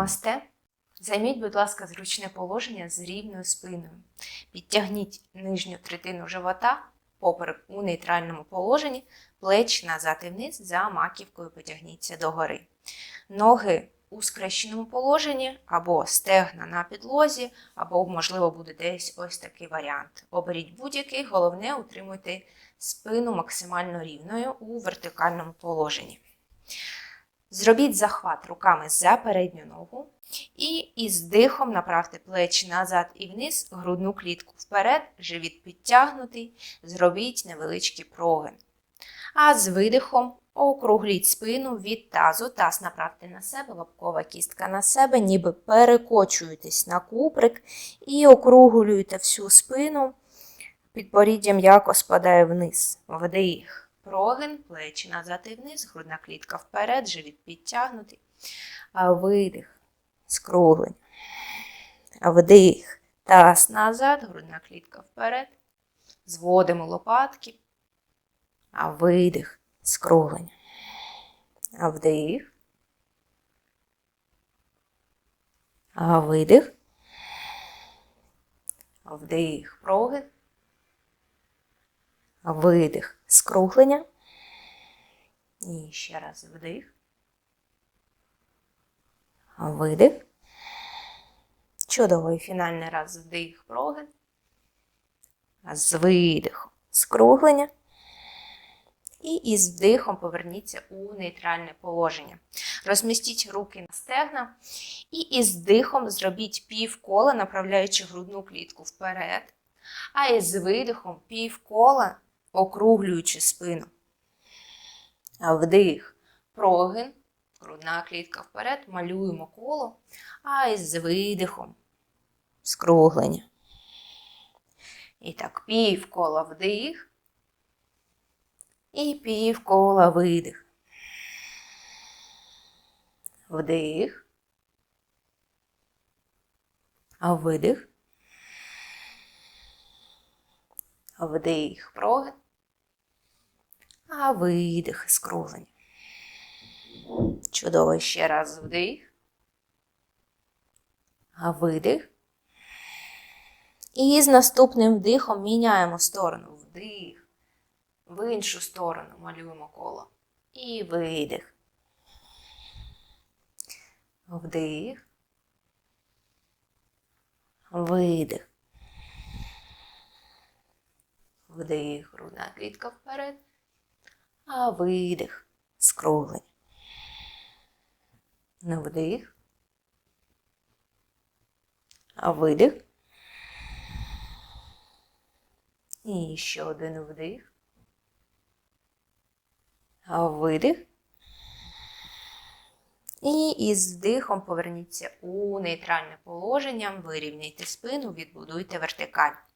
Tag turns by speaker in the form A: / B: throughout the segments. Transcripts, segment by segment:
A: Намасте. Займіть, будь ласка, зручне положення з рівною спиною. Підтягніть нижню третину живота, поперек у нейтральному положенні, плечі назад і вниз, за маківкою потягніться догори. Ноги у скрещеному положенні, або стегна на підлозі, або, можливо, буде десь ось такий варіант. Оберіть будь-який, головне утримуйте спину максимально рівною у вертикальному положенні. Зробіть захват руками за передню ногу і із дихом направте плечі назад і вниз, грудну клітку вперед, живіт підтягнутий, зробіть невеличкий прогин. А з видихом округліть спину від тазу, таз направте на себе, лобкова кістка на себе, ніби перекочуєтесь на куприк і округлюєте всю спину. Підборіддя м'яко спадає вниз. Вдих. Прогин, плечі назад і вниз, грудна клітка вперед, живіт підтягнутий. Видих, скруглень. Вдих. Таз назад, грудна клітка вперед. Зводимо лопатки. А видих, скруглень. А вдих. А видих. Вдих, прогин. Видих, скруглення. І ще раз вдих. Видих. Чудовий фінальний раз вдих, прогин. З видихом скруглення. І із вдихом поверніться у нейтральне положення. Розмістіть руки на стегна. І із дихом зробіть півкола, направляючи грудну клітку вперед. А із видихом півкола округлюючи спину. Вдих, прогин, грудна клітка вперед, малюємо коло, а із видихом скруглення. І так, півкола вдих. І півкола видих. Вдих. Видих. Вдих, прогин. А видих, скруглення. Чудово ще раз вдих. А видих. І з наступним вдихом міняємо сторону. Вдих. В іншу сторону малюємо коло. І видих. Вдих. Видих. Вдих, грудна клітка вперед. А видих, скруглення. На вдих. А видих. І ще один вдих. А видих. І із вдихом поверніться у нейтральне положення, вирівняйте спину, відбудуйте вертикаль.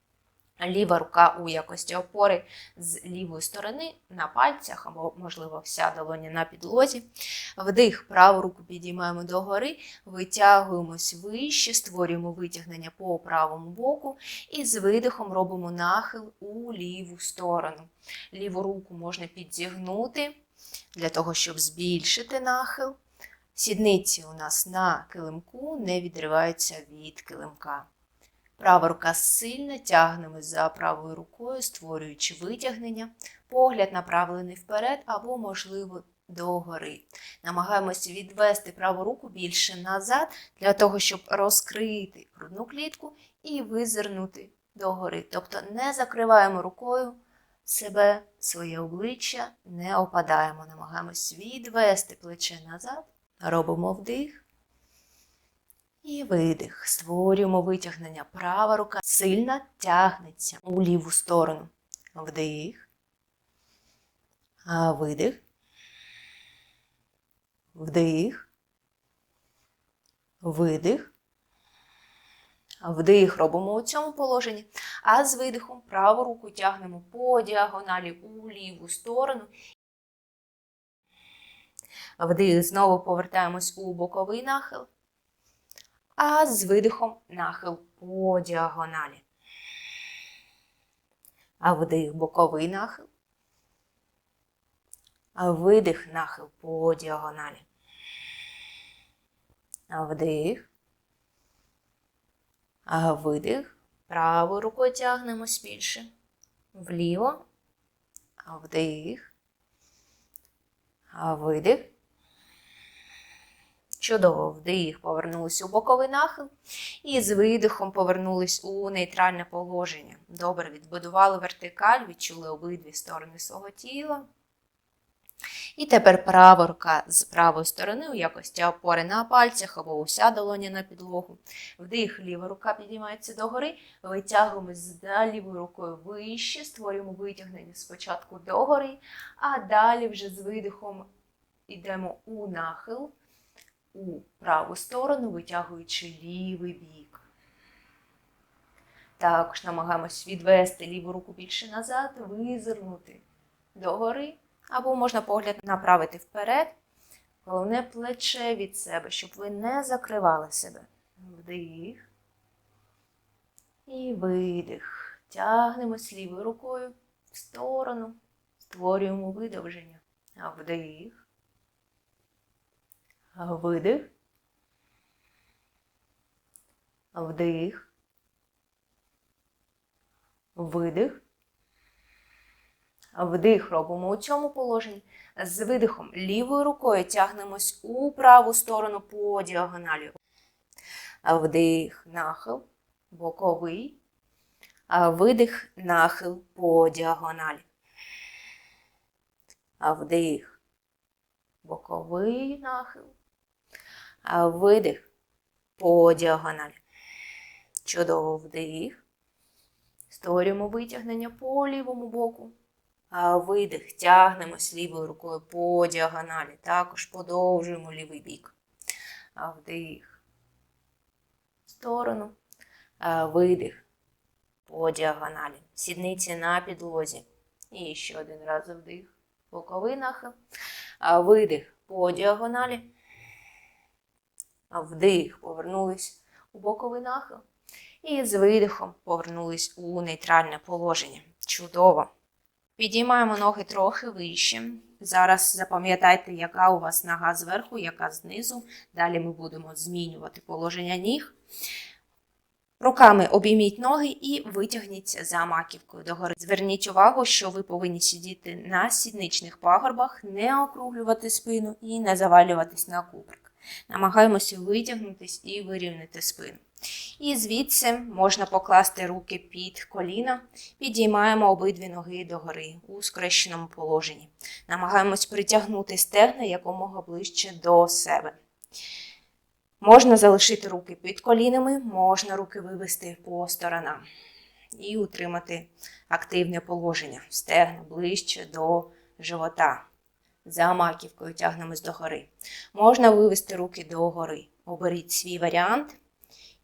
A: Ліва рука у якості опори з лівої сторони на пальцях, або, можливо, вся долоня на підлозі. Вдих, праву руку підіймаємо догори, витягуємось вище, створюємо витягнення по правому боку і з видихом робимо нахил у ліву сторону. Ліву руку можна підзігнути для того, щоб збільшити нахил. Сідниці у нас на килимку не відриваються від килимка. Права рука сильно тягнемо за правою рукою, створюючи витягнення, погляд направлений вперед або, можливо, догори. Намагаємося відвести праву руку більше назад, для того, щоб розкрити грудну клітку і визирнути догори. Тобто не закриваємо рукою себе, своє обличчя, не опадаємо. Намагаємось відвести плече назад, робимо вдих. І видих. Створюємо витягнення. Права рука сильно тягнеться у ліву сторону. Вдих. Видих. Вдих. Видих. Вдих робимо у цьому положенні. А з видихом праву руку тягнемо по діагоналі у ліву сторону. Вдих. Знову повертаємось у боковий нахил а з видихом нахил по діагоналі. А вдих боковий нахил. А видих нахил по діагоналі. А Вдих. А Видих. Правою рукою тягнемось більше. Вліво. А Вдих. А Видих. Чудово, вдих, повернулись у боковий нахил. І з видихом повернулись у нейтральне положення. Добре, відбудували вертикаль, відчули обидві сторони свого тіла. І тепер права рука з правої сторони у якості опори на пальцях або уся долоня на підлогу. Вдих, ліва рука підіймається догори, витягуємось за лівою рукою вище, створюємо витягнення спочатку догори, а далі вже з видихом йдемо у нахил, у праву сторону, витягуючи лівий бік. Також намагаємось відвести ліву руку більше назад, визирнути догори. Або можна погляд направити вперед. Головне плече від себе, щоб ви не закривали себе. Вдих. І видих. Тягнемось лівою рукою в сторону. Створюємо видовження. Вдих. Видих. Вдих. Видих. Вдих робимо у цьому положенні. З видихом лівою рукою тягнемось у праву сторону по діагоналі. Вдих, нахил, боковий. Видих, нахил по діагоналі. Вдих, боковий нахил. Видих по діагоналі. Чудово вдих. Створюємо витягнення по лівому боку. Видих, тягнемось лівою рукою по діагоналі. Також подовжуємо лівий бік. Вдих. В сторону. Видих по діагоналі. Сідниці на підлозі. І ще один раз вдих. Боковий нахил. Видих по діагоналі. Вдих. Повернулись у боковий нахил. І з видихом повернулись у нейтральне положення. Чудово! Підіймаємо ноги трохи вище. Зараз запам'ятайте, яка у вас нога зверху, яка знизу. Далі ми будемо змінювати положення ніг. Руками обійміть ноги і витягніться за маківкою догори. Зверніть увагу, що ви повинні сидіти на сідничних пагорбах, не округлювати спину і не завалюватись на куприк. Намагаємося витягнутись і вирівняти спину. І звідси можна покласти руки під коліна, підіймаємо обидві ноги догори у скрещеному положенні. Намагаємось притягнути стегна якомога ближче до себе. Можна залишити руки під колінами, можна руки вивести по сторонам і утримати активне положення. Стегна ближче до живота. За маківкою тягнемось догори. Можна вивести руки догори. Оберіть свій варіант.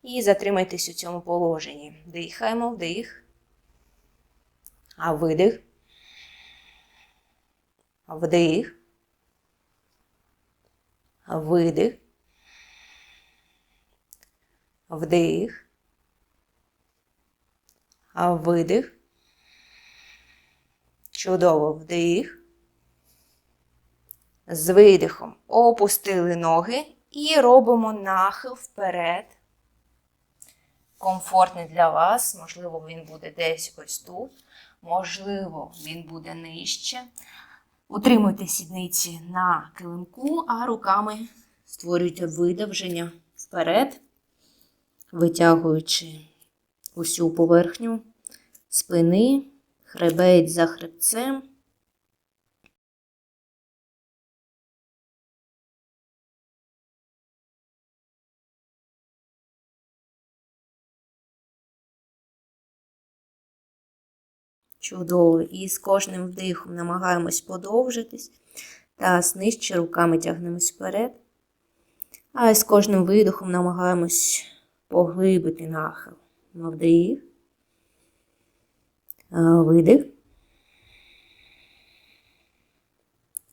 A: І затримайтесь у цьому положенні. Дихаємо, вдих. А видих. Вдих. Видих. Вдих. А видих. Чудово вдих. З видихом опустили ноги і робимо нахил вперед комфортний для вас. Можливо, він буде десь ось тут, можливо, він буде нижче. Утримуйте сідниці на килимку, а руками створюйте видовження вперед, витягуючи усю поверхню спини, хребець за хребцем. Чудово. І з кожним вдихом намагаємось подовжитись. Та нижче руками тягнемось вперед. А з кожним видихом намагаємось поглибити нахил. Вдих. Видих.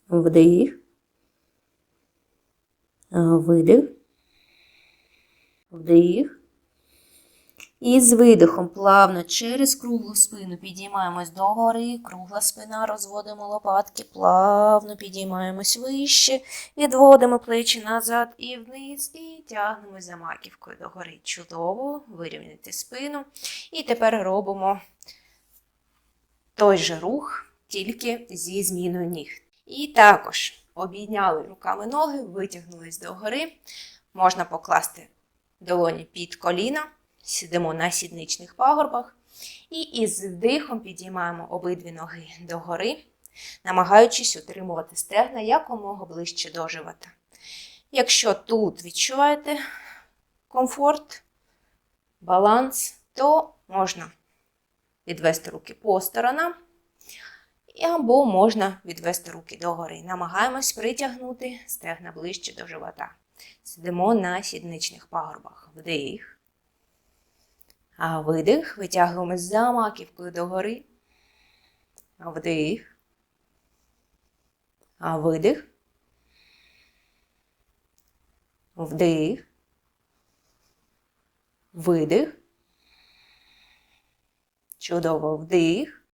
A: Вдих. Видих. Вдих. І з видихом плавно через круглу спину підіймаємось догори, кругла спина, розводимо лопатки, плавно підіймаємось вище, відводимо плечі назад і вниз, і тягнемось за маківкою догори. Чудово, вирівняйте спину. І тепер робимо той же рух, тільки зі зміною ніг. І також обійняли руками ноги, витягнулись догори. Можна покласти долоні під коліна, сидимо на сідничних пагорбах. І із вдихом підіймаємо обидві ноги догори, намагаючись утримувати стегна якомога ближче до живота. Якщо тут відчуваєте комфорт, баланс, то можна відвести руки по сторонам, або можна відвести руки догори. Намагаємось притягнути стегна ближче до живота. Сидимо на сідничних пагорбах. Вдих. А видих. Витягуємось за маківкою догори. Вдих. А видих. Вдих. Видих. Чудово вдих.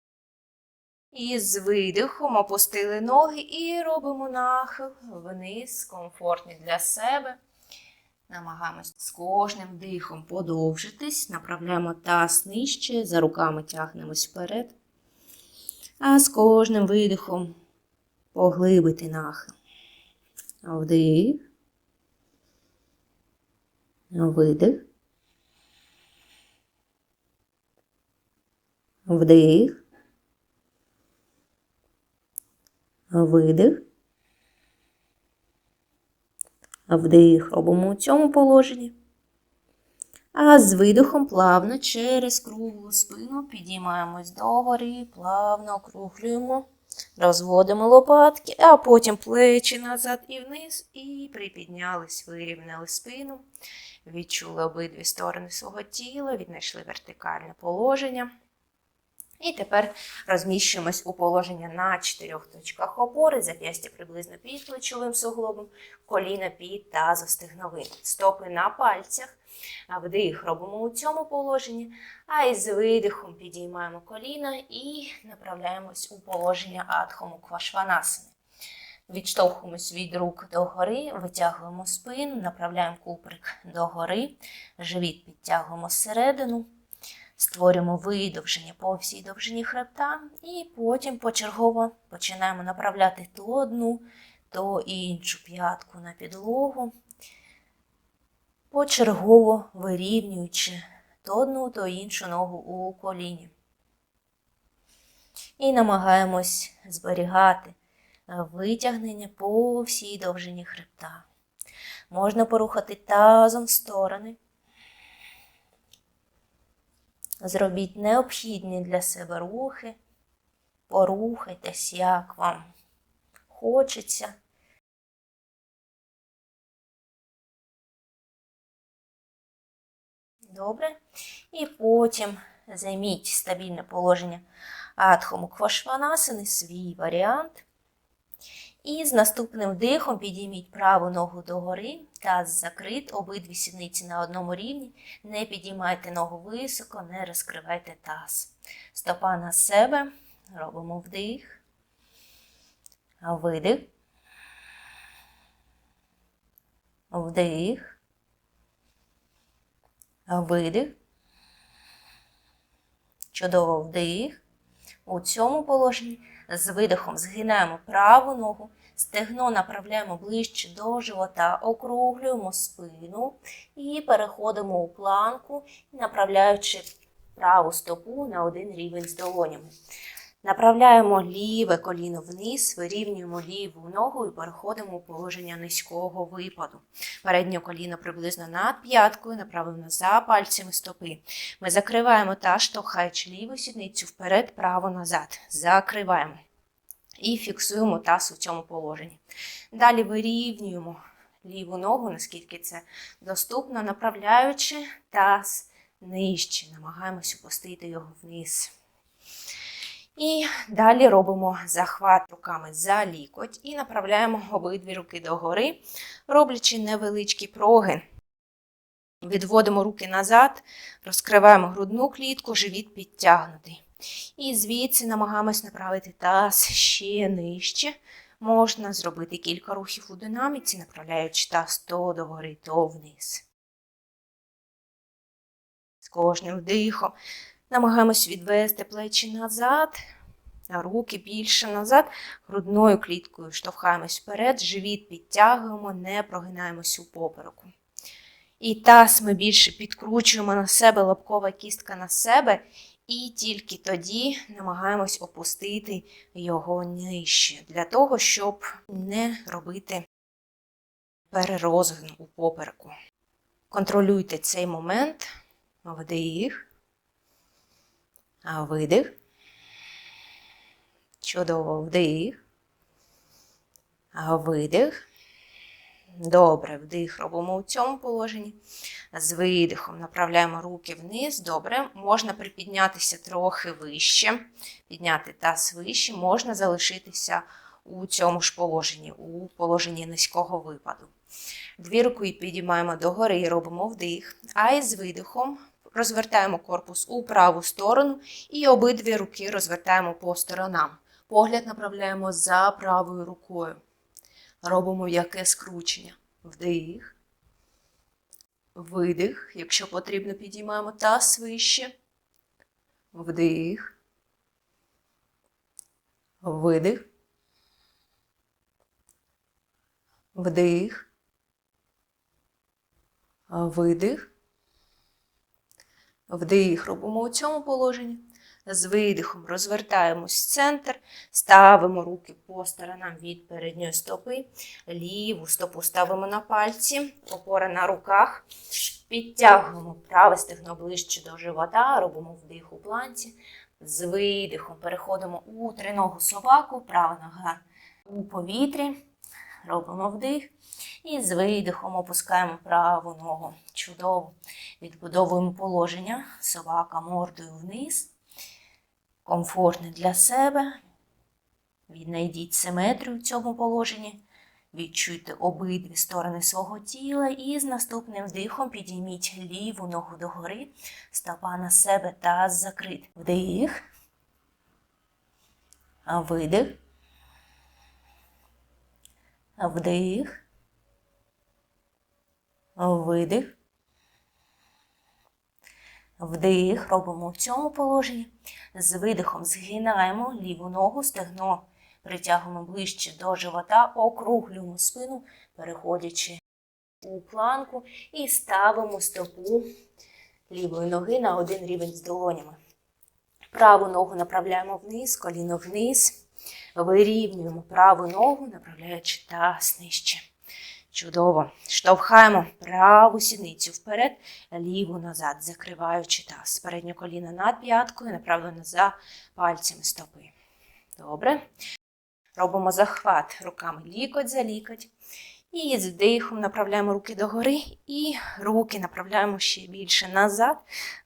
A: І з видихом опустили ноги і робимо нахил вниз, комфортний для себе. Намагаємось з кожним дихом подовжитись, направляємо таз нижче, за руками тягнемось вперед. А з кожним видихом поглибити нахил. Вдих. Видих. Вдих. Видих. Вдих робимо у цьому положенні. А з видихом плавно через круглу спину підіймаємось догори, плавно округлюємо, розводимо лопатки, а потім плечі назад і вниз, і припіднялись, вирівняли спину, відчули обидві сторони свого тіла, віднайшли вертикальне положення. І тепер розміщуємось у положення на чотирьох точках опори, зап'ястя приблизно під плечовим суглобом, коліна під тазостегновим, стопи на пальцях. Вдих робимо у цьому положенні, а із видихом підіймаємо коліна і направляємось у положення адхому квашванасини. Відштовхуємось від рук догори, витягуємо спину, направляємо куприк догори, живіт підтягуємо зсередину. Створюємо видовження по всій довжині хребта, і потім почергово починаємо направляти то одну, то іншу п'ятку на підлогу, почергово вирівнюючи то одну, то іншу ногу у коліні. І намагаємось зберігати витягнення по всій довжині хребта. Можна порухати тазом в сторони. Зробіть необхідні для себе рухи, порухайтесь, як вам хочеться. Добре. І потім займіть стабільне положення Адхому Квашванасини, свій варіант. І з наступним вдихом підійміть праву ногу догори, таз закрит, обидві сідниці на одному рівні. Не підіймайте ногу високо, не розкривайте таз. Стопа на себе. Робимо вдих. Видих. Вдих. Видих. Чудово вдих. У цьому положенні з видихом згинаємо праву ногу, стегно направляємо ближче до живота, округлюємо спину і переходимо у планку, направляючи праву стопу на один рівень з долонями. Направляємо ліве коліно вниз, вирівнюємо ліву ногу і переходимо у положення низького випаду. Переднє коліно приблизно над п'яткою, направлено за пальцями стопи. Ми закриваємо та штовхаючи ліву сідницю вперед, право назад. Закриваємо. І фіксуємо таз у цьому положенні. Далі вирівнюємо ліву ногу, наскільки це доступно, направляючи таз нижче. Намагаємось опустити його вниз. І далі робимо захват руками за лікоть і направляємо обидві руки догори, роблячи невеличкий прогин. Відводимо руки назад, розкриваємо грудну клітку, живіт підтягнутий. І звідси намагаємось направити таз ще нижче. Можна зробити кілька рухів у динаміці, направляючи таз то догори, то вниз. З кожним вдихом намагаємось відвести плечі назад, а руки більше назад. Грудною кліткою штовхаємось вперед, живіт підтягуємо, не прогинаємось у попереку. І таз ми більше підкручуємо на себе, лобкова кістка на себе, і тільки тоді намагаємось опустити його нижче, для того, щоб не робити перерозгин у попереку. Контролюйте цей момент. Вдих. Видих. Чудово вдих. Видих. Добре, вдих робимо у цьому положенні. З видихом направляємо руки вниз. Добре, можна припіднятися трохи вище, підняти таз вище, можна залишитися у цьому ж положенні, у положенні низького випаду. Дві руки підіймаємо догори і робимо вдих, а із видихом розвертаємо корпус у праву сторону і обидві руки розвертаємо по сторонам. Погляд направляємо за правою рукою. Робимо м'яке скручення. Вдих. Видих. Якщо потрібно, підіймаємо таз вище. Вдих. Видих. Вдих. Видих. Вдих робимо у цьому положенні. З видихом розвертаємось в центр, ставимо руки по сторонам від передньої стопи, ліву стопу ставимо на пальці, опора на руках, підтягуємо праве стегно ближче до живота, робимо вдих у планці. З видихом переходимо у триногу собаку, права нога у повітрі, робимо вдих. І з видихом опускаємо праву ногу. Чудово. Відбудовуємо положення. Собака мордою вниз комфортне для себе. Віднайдіть симетрію в цьому положенні. Відчуйте обидві сторони свого тіла і з наступним вдихом підійміть ліву ногу догори, стопа на себе та закрит. Вдих. Видих. Вдих. Видих. Вдих, робимо в цьому положенні. З видихом згинаємо ліву ногу, стегно притягуємо ближче до живота, округлюємо спину, переходячи у планку, і ставимо стопу лівої ноги на один рівень з долонями. Праву ногу направляємо вниз, коліно вниз. Вирівнюємо праву ногу, направляючи таз нижче. Чудово. Штовхаємо праву сідницю вперед, ліву назад, закриваючи таз. Переднє коліно над п'яткою, направлено за пальцями стопи. Добре. Робимо захват руками лікоть за лікоть. І з вдихом направляємо руки догори і руки направляємо ще більше назад,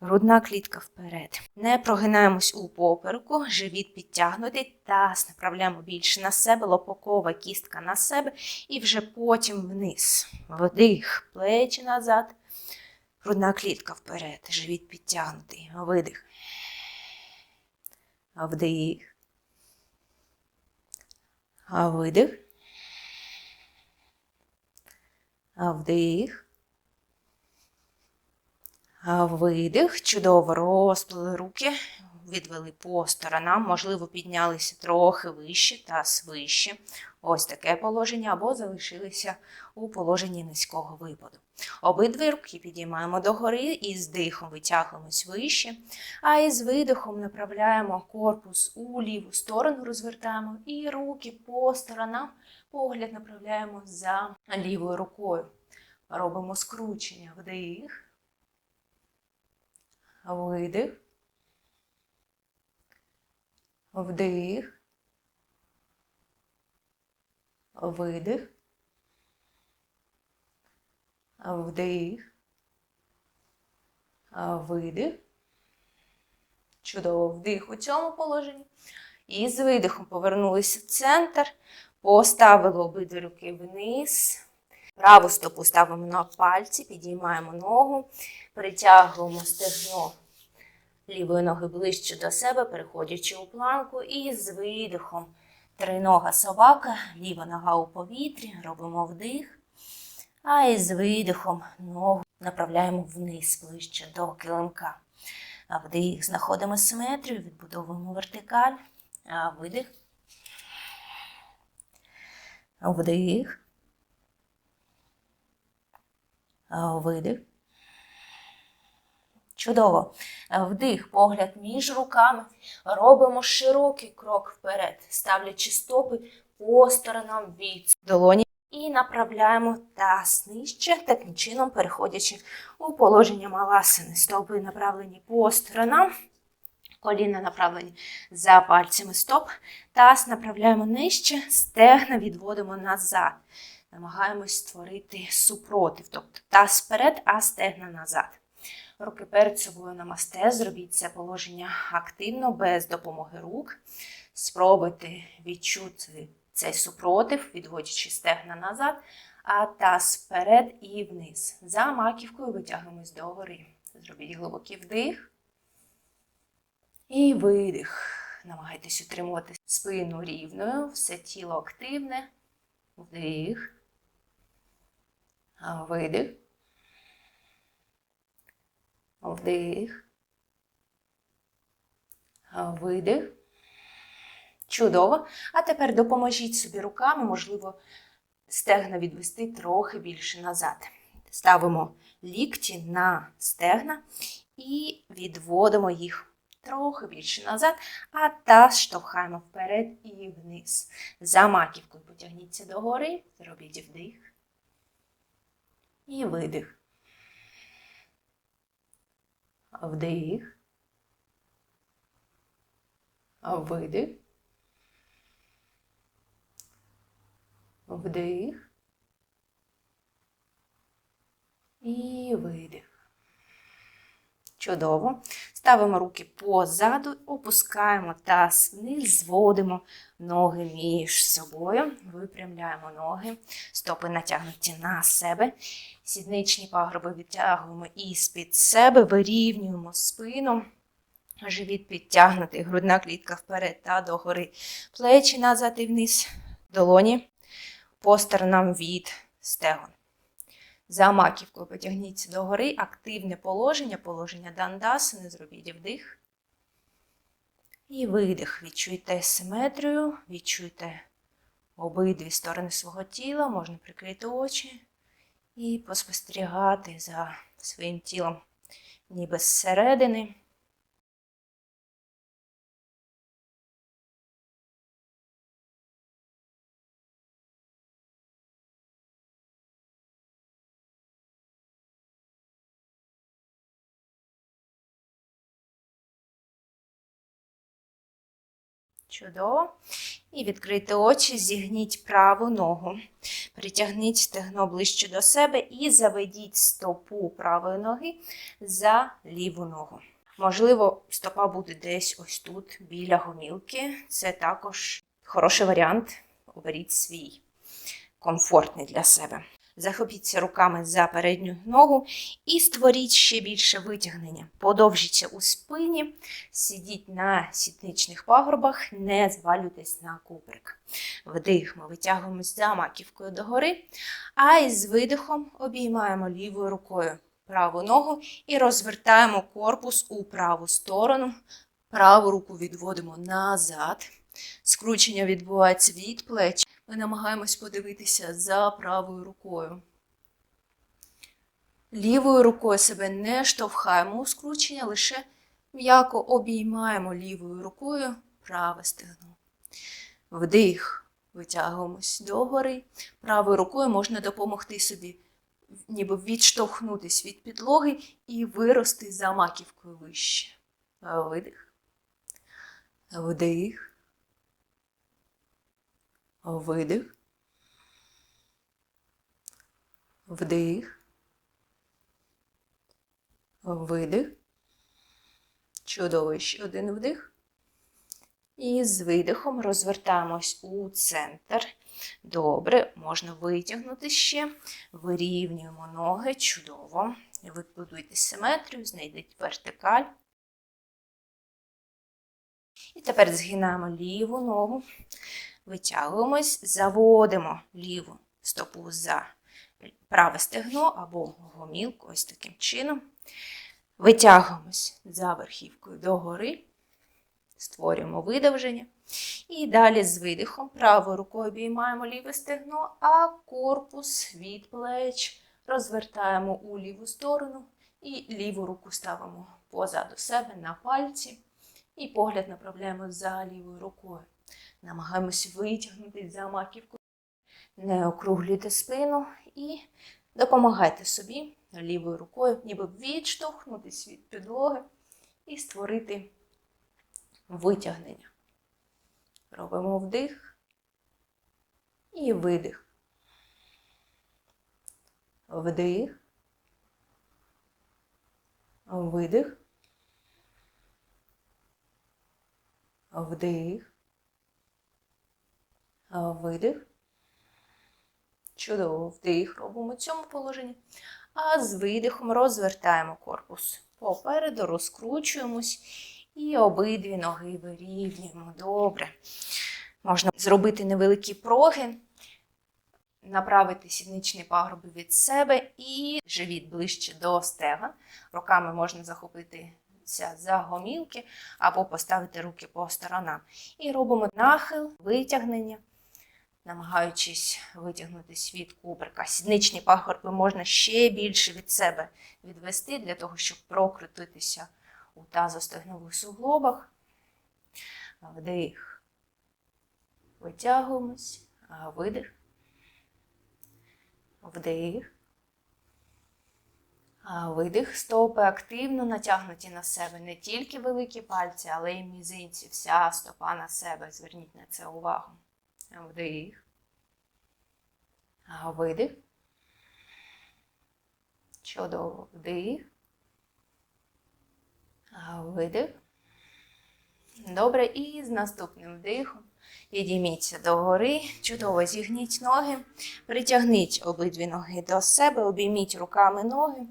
A: грудна клітка вперед. Не прогинаємось у попереку, живіт підтягнутий, таз направляємо більше на себе, лопокова кістка на себе і вже потім вниз. Вдих, плечі назад, грудна клітка вперед, живіт підтягнутий. Видих. Вдих. Видих. Вдих. Видих. Чудово розплили руки, відвели по сторонам, можливо, піднялися трохи вище та вище. Ось таке положення, або залишилися у положенні низького випаду. Обидві руки підіймаємо догори і з дихом витягуємось вище, а із видихом направляємо корпус у ліву сторону, розвертаємо і руки по сторонам, погляд направляємо за лівою рукою. Робимо скручення. Вдих. Видих. Вдих. Видих. Вдих. Видих. Чудово вдих у цьому положенні. І з видихом повернулися в центр. Поставили обидві руки вниз. Праву стопу ставимо на пальці, підіймаємо ногу, притягуємо стегно лівої ноги ближче до себе, переходячи у планку, і з видихом тринога собака, ліва нога у повітрі, робимо вдих. А із видихом ногу направляємо вниз, ближче до килимка. Вдих, знаходимо симетрію, відбудовуємо вертикаль. А видих. Вдих. Видих. Чудово. Вдих, погляд між руками. Робимо широкий крок вперед, ставлячи стопи по сторонам від долоні. І направляємо таз нижче, таким чином переходячи у положення маласини. Стопи направлені по сторонам, коліна направлені за пальцями стоп. Таз направляємо нижче, стегна відводимо назад. Намагаємось створити супротив, тобто таз вперед, а стегна назад. Руки перед собою намасте, зробіть це положення активно, без допомоги рук. Спробуйте відчути цей супротив, відводячи стегна назад, а таз вперед і вниз. За маківкою витягуємось догори. Зробіть глибокий вдих і видих. Намагайтесь утримувати спину рівною, все тіло активне. Вдих. Видих. Вдих. Видих. Чудово. А тепер допоможіть собі руками, можливо, стегна відвести трохи більше назад. Ставимо лікті на стегна і відводимо їх трохи більше назад, а таз штовхаємо вперед і вниз. За маківкою потягніться догори, зробіть вдих і видих. Вдих. Видих. Вдих. І видих. Чудово. Ставимо руки позаду, опускаємо таз вниз, зводимо ноги між собою, випрямляємо ноги, стопи натягнуті на себе. Сідничні пагроби відтягуємо із під себе, вирівнюємо спину. Живіт підтягнутий, грудна клітка вперед та догори. Плечі назад і вниз, долоні по сторонам від стегон. За маківкою потягніться догори, активне положення, положення дандасини, зробіть вдих. І видих. Відчуйте симетрію, відчуйте обидві сторони свого тіла, можна прикрити очі і поспостерігати за своїм тілом, ніби зсередини. Чудово. І відкрийте очі, зігніть праву ногу. Притягніть стегно ближче до себе і заведіть стопу правої ноги за ліву ногу. Можливо, стопа буде десь ось тут, біля гомілки. Це також хороший варіант. Оберіть свій, комфортний для себе. Захопіться руками за передню ногу і створіть ще більше витягнення. Подовжіться у спині, сидіть на сітничних пагорбах, не звалюйтесь на куприк. Вдих, ми витягуємось за маківкою догори, а із видихом обіймаємо лівою рукою праву ногу і розвертаємо корпус у праву сторону. Праву руку відводимо назад. Скручення відбувається від плеч. Намагаємось подивитися за правою рукою. Лівою рукою себе не штовхаємо у скручення, лише м'яко обіймаємо лівою рукою праве стегно. Вдих, витягуємось догори. Правою рукою можна допомогти собі, ніби відштовхнутись від підлоги і вирости за маківкою вище. Видих. Вдих. Видих. Вдих. Видих. Чудово, ще один вдих. І з видихом розвертаємось у центр. Добре, можна витягнути ще. Вирівнюємо ноги. Чудово. Вибудуйте симетрію, знайдіть вертикаль. І тепер згинаємо ліву ногу, витягуємось, заводимо ліву стопу за праве стегно або гомілку, ось таким чином. Витягуємось за верхівкою догори, створюємо видовження. І далі з видихом правою рукою обіймаємо ліве стегно, а корпус від плеч розвертаємо у ліву сторону і ліву руку ставимо позаду себе на пальці. І погляд направляємо за лівою рукою. Намагаємось витягнути за маківку. Не округлюйте спину і допомагайте собі лівою рукою, ніби відштовхнутися від підлоги і створити витягнення. Робимо вдих і видих. Вдих. Видих. Вдих. Видих. Чудово, вдих робимо в цьому положенні. А з видихом розвертаємо корпус попереду, розкручуємось і обидві ноги вирівнюємо. Добре. Можна зробити невеликі проги, направити сідничний пагорб від себе і живіт ближче до стегон. Руками можна захопитися за гомілки або поставити руки по сторонам. І робимо нахил, витягнення намагаючись витягнутися від кубрика. Сідничні пагорби можна ще більше від себе відвести, для того, щоб прокрутитися у тазостегнових суглобах. Вдих. Витягуємось, видих. Вдих. Видих. Стопи активно натягнуті на себе не тільки великі пальці, але й мізинці. Вся стопа на себе. Зверніть на це увагу. Вдих. Видих. Чудово. Вдих. Видих. Добре. І з наступним вдихом підійміться догори. Чудово зігніть ноги. Притягніть обидві ноги до себе, обійміть руками ноги.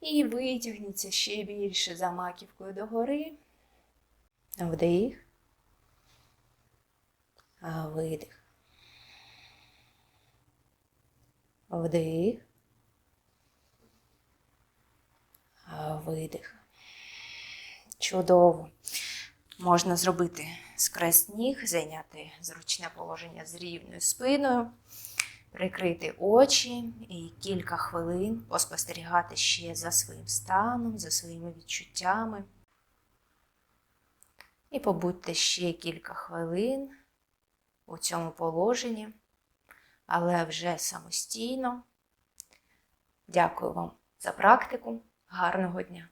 A: І витягніться ще більше за маківкою догори. Вдих. Видих. Вдих. Видих. Чудово. Можна зробити скрест ніг, зайняти зручне положення з рівною спиною, прикрити очі і кілька хвилин поспостерігати ще за своїм станом, за своїми відчуттями. І побудьте ще кілька хвилин у цьому положенні, але вже самостійно. Дякую вам за практику. Гарного дня!